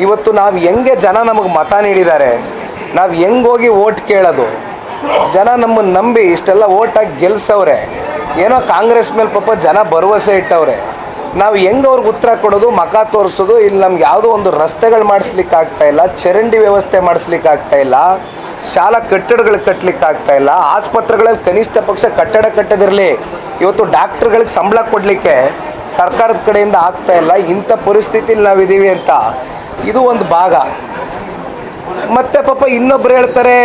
ಇವತ್ತು ನಾವು ಹೆಂಗೆ ಜನ ನಮಗೆ ಮತ ನೀಡಿದ್ದಾರೆ, ನಾವು ಹೆಂಗೆ ಹೋಗಿ ಓಟ್ ಕೇಳೋದು? ಜನ ನಮ್ಮನ್ನು ನಂಬಿ ಇಷ್ಟೆಲ್ಲ ಓಟಾಗಿ ಗೆಲ್ಸವ್ರೆ. ಏನೋ ಕಾಂಗ್ರೆಸ್ ಮೇಲೆ ಪಾಪ ಜನ ಭರವಸೆ ಇಟ್ಟವ್ರೆ. ನಾವು ಹೆಂಗೆ ಅವ್ರಿಗೆ ಉತ್ತರ ಕೊಡೋದು ಮಖ ತೋರಿಸೋದು? ಇಲ್ಲಿ ನಮ್ಗೆ ಯಾವುದೋ ಒಂದು ರಸ್ತೆಗಳು ಮಾಡಿಸ್ಲಿಕ್ಕೆ ಆಗ್ತಾ ಇಲ್ಲ, ಚರಂಡಿ ವ್ಯವಸ್ಥೆ ಮಾಡಿಸ್ಲಿಕ್ಕೆ ಆಗ್ತಾ ಇಲ್ಲ, ಶಾಲಾ ಕಟ್ಟಡಗಳು ಕಟ್ಟಲಿಕ್ಕೆ ಆಗ್ತಾ ಇಲ್ಲ ಆಸ್ಪತ್ರೆಗಳಲ್ಲಿ ಕನಿಷ್ಠ ಪಕ್ಷ ಕಟ್ಟಡ ಕಟ್ಟದಿರಲಿ. ಇವತ್ತು ಡಾಕ್ಟ್ರುಗಳಿಗೆ ಸಂಬಳ ಕೊಡಲಿಕ್ಕೆ ಸರ್ಕಾರದ ಕಡೆಯಿಂದ ಆಗ್ತಾ ಇಲ್ಲ, ಇಂಥ ಪರಿಸ್ಥಿತಿಲಿ ನಾವಿದ್ದೀವಿ ಅಂತ. ಇದು ಒಂದು ಭಾಗ. ಮತ್ತೆ ಪಾಪ ಇನ್ನೊಬ್ರು ಹೇಳ್ತಾರೆ,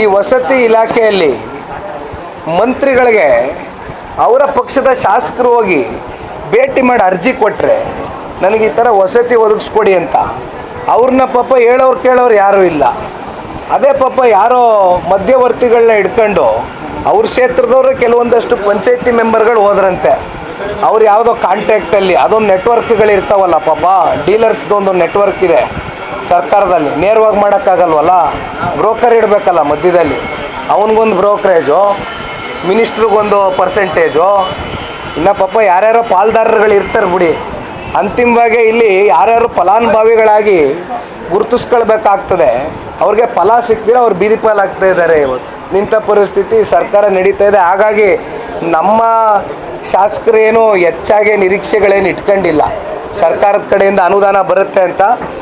ಈ ವಸತಿ ಇಲಾಖೆಯಲ್ಲಿ ಮಂತ್ರಿಗಳಿಗೆ ಅವರ ಪಕ್ಷದ ಶಾಸಕರು ಹೋಗಿ ಭೇಟಿ ಮಾಡಿ ಅರ್ಜಿ ಕೊಟ್ಟರೆ ನನಗೆ ಈ ಥರ ವಸತಿ ಒದಗಿಸ್ಕೊಡಿ ಅಂತ. ಅವ್ರನ್ನ ಪಾಪ ಹೇಳೋರು ಕೇಳೋರು ಯಾರೂ ಇಲ್ಲ. ಅದೇ ಪಾಪ ಯಾರೋ ಮಧ್ಯವರ್ತಿಗಳನ್ನ ಹಿಡ್ಕೊಂಡು ಅವ್ರ ಕ್ಷೇತ್ರದವರು ಕೆಲವೊಂದಷ್ಟು ಪಂಚಾಯತಿ ಮೆಂಬರ್ಗಳು ಹೋದ್ರಂತೆ. ಅವ್ರು ಯಾವುದೋ ಕಾಂಟ್ಯಾಕ್ಟಲ್ಲಿ ಅದೊಂದು ನೆಟ್ವರ್ಕ್ಗಳು ಇರ್ತಾವಲ್ಲ ಪಾಪ ಡೀಲರ್ಸ್ದು ಒಂದು ನೆಟ್ವರ್ಕ್ ಇದೆ ಸರ್ಕಾರದಲ್ಲಿ. ನೇರವಾಗಿ ಮಾಡೋಕ್ಕಾಗಲ್ವಲ್ಲ? ಬ್ರೋಕರ್ ಇಡಬೇಕಲ್ಲ ಮಧ್ಯದಲ್ಲಿ. ಅವನಿಗೊಂದು ಬ್ರೋಕರೇಜು ಮಿನಿಸ್ಟ್ರಿಗೊಂದು ಪರ್ಸೆಂಟೇಜು ಇನ್ನು ಪಾಪ ಯಾರ್ಯಾರೋ ಪಾಲ್ದಾರರುಗಳು ಇರ್ತಾರೆ ಬಿಡಿ. ಅಂತಿಮವಾಗಿ ಇಲ್ಲಿ ಯಾರ್ಯಾರು ಫಲಾನುಭವಿಗಳಾಗಿ ಗುರುತಿಸ್ಕೊಳ್ಬೇಕಾಗ್ತದೆ. ಅವ್ರಿಗೆ ಫಲ ಸಿಕ್ಕಿದ್ರೆ ಅವ್ರು ಬೀದಿ ಪಾಲಾಗ್ತಾ ಇದ್ದಾರೆ ಇವತ್ತು. ನಿಂತ ಪರಿಸ್ಥಿತಿ ಸರ್ಕಾರ ನಡೀತಾ ಇದೆ. ಹಾಗಾಗಿ ನಮ್ಮ ಶಾಸಕರೇನು ಹೆಚ್ಚಾಗಿ ನಿರೀಕ್ಷೆಗಳೇನು ಇಟ್ಕೊಂಡಿಲ್ಲ. ಸರ್ಕಾರದ ಕಡೆಯಿಂದ ಅನುದಾನ ಬರುತ್ತೆ ಅಂತ